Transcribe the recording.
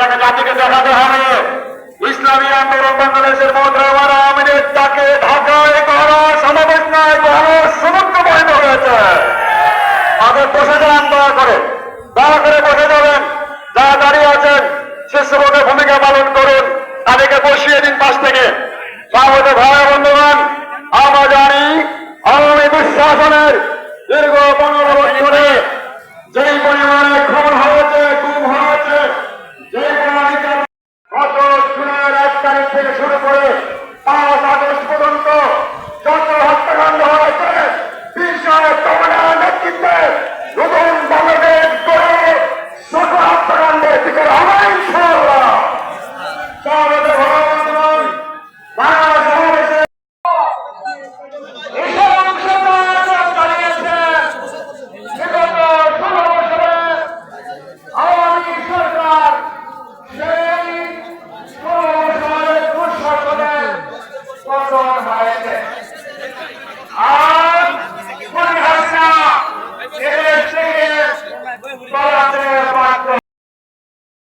এটাকে জাতিকে দেখাতে হবে। ইসলামী আন্দোলন বাংলাদেশের মন্ত্রণালয় আওয়ামী তাকে ঢাকায় গণ সমাবেশ নয় গণ সমুদ্র বহিত হয়েছে। তাদের বসে যান দয়া করে। দয়া করে বসে যাবেন। যারা দাঁড়িয়ে আছেন শিশুবোধের ভূমিকা পালন করুন। তাদেরকে বসিয়ে দিন পাশ থেকে। আমাদের ভাই, বন্ধুগণ। আমরা জানি আওয়ামী দুঃশাসনের দীর্ঘ পনেরো বছরে যেই করে পাঁচ আগস্ট পর্যন্ত যত হত্যাকাণ্ড হয়েছে বিশ্বের কমলা নেতৃত্বে নতুন বাংলাদেশ করে সকল হত্যাকাণ্ডের দিকে হবে ইনশাআল্লাহ